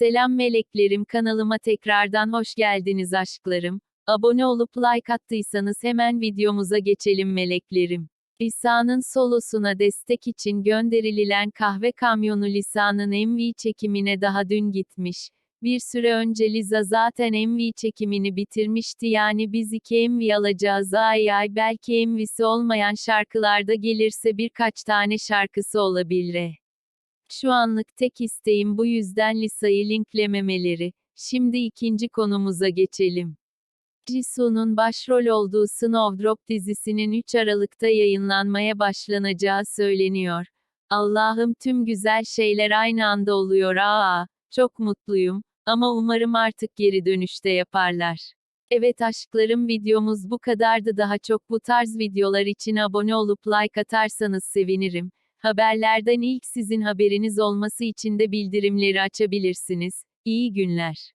Selam meleklerim kanalıma tekrardan hoş geldiniz aşklarım. Abone olup like attıysanız hemen videomuza geçelim meleklerim. Lisa'nın solosuna destek için gönderilen kahve kamyonu Lisa'nın MV çekimine daha dün gitmiş. Bir süre önce Liza zaten MV çekimini bitirmişti yani biz iki MV alacağız ay ay belki MV'si olmayan şarkılarda gelirse birkaç tane şarkısı olabilir. Şu anlık tek isteğim bu yüzden Lisa'yı linklememeleri. Şimdi ikinci konumuza geçelim. Jisoo'nun başrol olduğu Snowdrop dizisinin 3 Aralık'ta yayınlanmaya başlanacağı söyleniyor. Allah'ım tüm güzel şeyler aynı anda oluyor aa, çok mutluyum, ama umarım artık geri dönüşte yaparlar. Evet aşklarım videomuz bu kadardı daha çok bu tarz videolar için abone olup like atarsanız sevinirim. Haberlerden ilk sizin haberiniz olması için de bildirimleri açabilirsiniz. İyi günler.